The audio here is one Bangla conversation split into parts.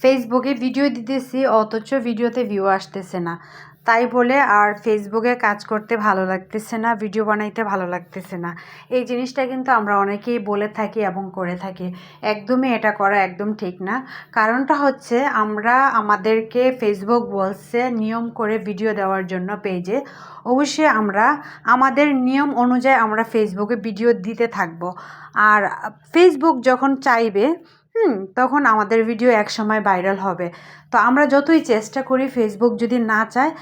ফেসবুকে ভিডিও দিতেছি, অথচ ভিডিওতে ভিউ আসতেছে না। তাই বলে আর ফেসবুকে কাজ করতে ভালো লাগতেছে না ভিডিও বানাইতে ভালো লাগতেছে না। এই জিনিসটা কিন্তু আমরা অনেকেই বলে থাকি এবং করে থাকি। একদমই এটা করা একদম ঠিক না। কারণটা হচ্ছে আমরা আমাদেরকে ফেসবুক বলছে নিয়ম করে ভিডিও দেওয়ার জন্য পেজে অবশ্যই আমরা, আমাদের নিয়ম অনুযায়ী আমরা ফেসবুকে ভিডিও দিতে থাকব। আর ফেসবুক যখন চাইবে হুম, তখন আমাদের ভিডিও একসময় ভাইরাল হবে। তো আমরা যতই চেষ্টা করি ফেসবুক যদি না চায়,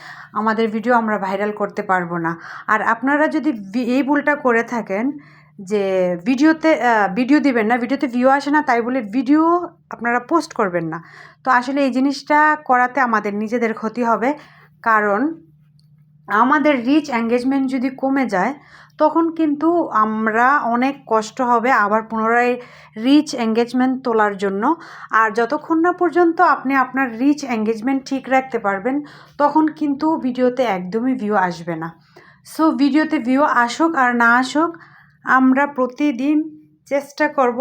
আমাদের ভিডিও আমরা ভাইরাল করতে পারব না। আর আপনারা যদি এই ভুলটা করে থাকেন যে ভিডিওতে ভিডিও দিবেন না ভিডিওতে ভিউ আসে না, তাই বলে ভিডিও আপনারা পোস্ট করবেন না। তো আসলে এই জিনিসটা করাতে আমাদের নিজেদের ক্ষতি হবে। কারণ আমাদের রিচ এঙ্গেজমেন্ট যদি কমে যায়, তখন কিন্তু আমরা অনেক কষ্ট হবে আবার পুনরায় রিচ এঙ্গেজমেন্ট তোলার জন্য। আর যতক্ষণ না পর্যন্ত আপনি আপনার রিচ এঙ্গেজমেন্ট ঠিক রাখতে পারবেন, তখন কিন্তু ভিডিওতে একদমই ভিউ আসবে না। সো ভিডিওতে ভিউ আসুক আর না আসুক, আমরা প্রতিদিন চেষ্টা করব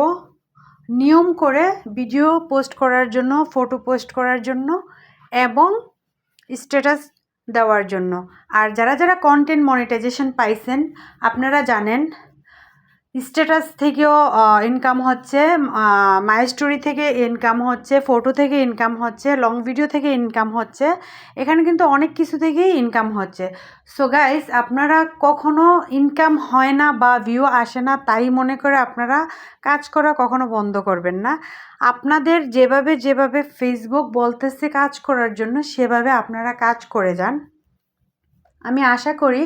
নিয়ম করে ভিডিও পোস্ট করার জন্য ফটো পোস্ট করার জন্য এবং স্ট্যাটাস দেওয়ার জন্য। আর যারা যারা কন্টেন্ট মনিটাইজেশন পাইছেন আপনারা জানেন স্ট্যাটাস থেকেও ইনকাম হচ্ছে মাই স্টোরি থেকে ইনকাম হচ্ছে ফটো থেকে ইনকাম হচ্ছে লং ভিডিও থেকে ইনকাম হচ্ছে, এখানে কিন্তু অনেক কিছু থেকেই ইনকাম হচ্ছে। সো গাইস আপনারা কখনো ইনকাম হয় না বা ভিউ আসে না, তাই মনে করে আপনারা কাজ করা কখনো বন্ধ করবেন না। আপনাদের যেভাবে যেভাবে ফেসবুক বলতেছে কাজ করার জন্য, সেভাবে আপনারা কাজ করে যান। আমি আশা করি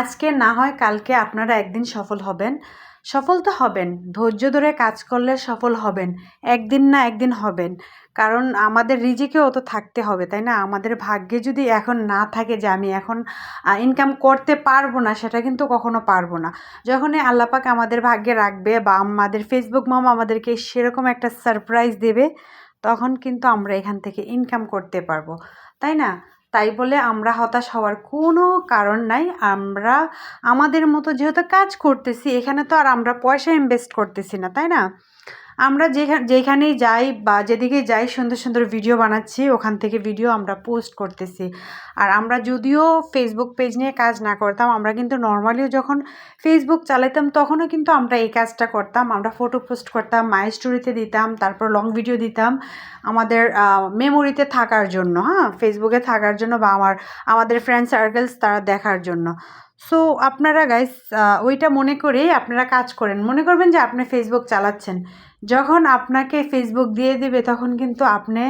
আজকে না হয় কালকে আপনারা একদিন সফল হবেন। সফল তো হবেন, ধৈর্য ধরে কাজ করলে সফল হবেন, একদিন না একদিন হবেন। কারণ আমাদের রিজিকেও তো থাকতে হবে, তাই না? আমাদের ভাগ্যে যদি এখন না থাকে যে আমি এখন ইনকাম করতে পারব না, সেটা কিন্তু কখনো পারব না। যখনই আল্লাপাক আমাদের ভাগ্যে রাখবে বা আমাদের ফেসবুক মামা আমাদেরকে সেরকম একটা সারপ্রাইজ দেবে, তখন কিন্তু আমরা এখান থেকে ইনকাম করতে পারব, তাই না? তাই বলে আমরা হতাশ হওয়ার কোনো কারণ নাই। আমরা, আমাদের মতো যেহেতু কাজ করতেছি, এখানে তো আর আমরা পয়সা ইনভেস্ট করতেছি না, তাই না? আমরা যেখানে যেখানেই যাই বা যেদিকেই যাই সুন্দর সুন্দর ভিডিও বানাচ্ছি, ওখান থেকে ভিডিও আমরা পোস্ট করতেছি। আর আমরা যদিও ফেসবুক পেজ নিয়ে কাজ না করতাম, আমরা কিন্তু নর্মালিও যখন ফেসবুক চালাতাম তখনও কিন্তু আমরা এই কাজটা করতাম। আমরা ফটো পোস্ট করতাম মাই স্টোরিতে দিতাম, তারপর লং ভিডিও দিতাম আমাদের মেমোরিতে থাকার জন্য হ্যাঁ? ফেসবুকে থাকার জন্য বা আমার, আমাদের ফ্রেন্ড সার্কেলস তারা দেখার জন্য। সো আপনারা গাইস ওইটা মনে করেই আপনারা কাজ করেন। মনে করবেন যে আপনি ফেসবুক চালাচ্ছেন। যখন আপনাকে ফেসবুক দিয়ে দিবে, তখন কিন্তু আপনি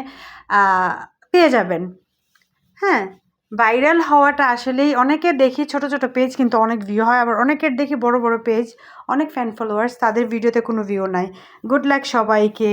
পেয়ে যাবেন। হ্যাঁ ভাইরাল হওয়াটা আসলেই অনেকের দেখি ছোট ছোট পেজ কিন্তু অনেক ভিউ হয়। আবার অনেকের দেখি বড় বড় পেজ অনেক ফ্যান ফলোয়ার্স তাদের ভিডিওতে কোনো ভিউ নাই। গুড লাক সবাইকে।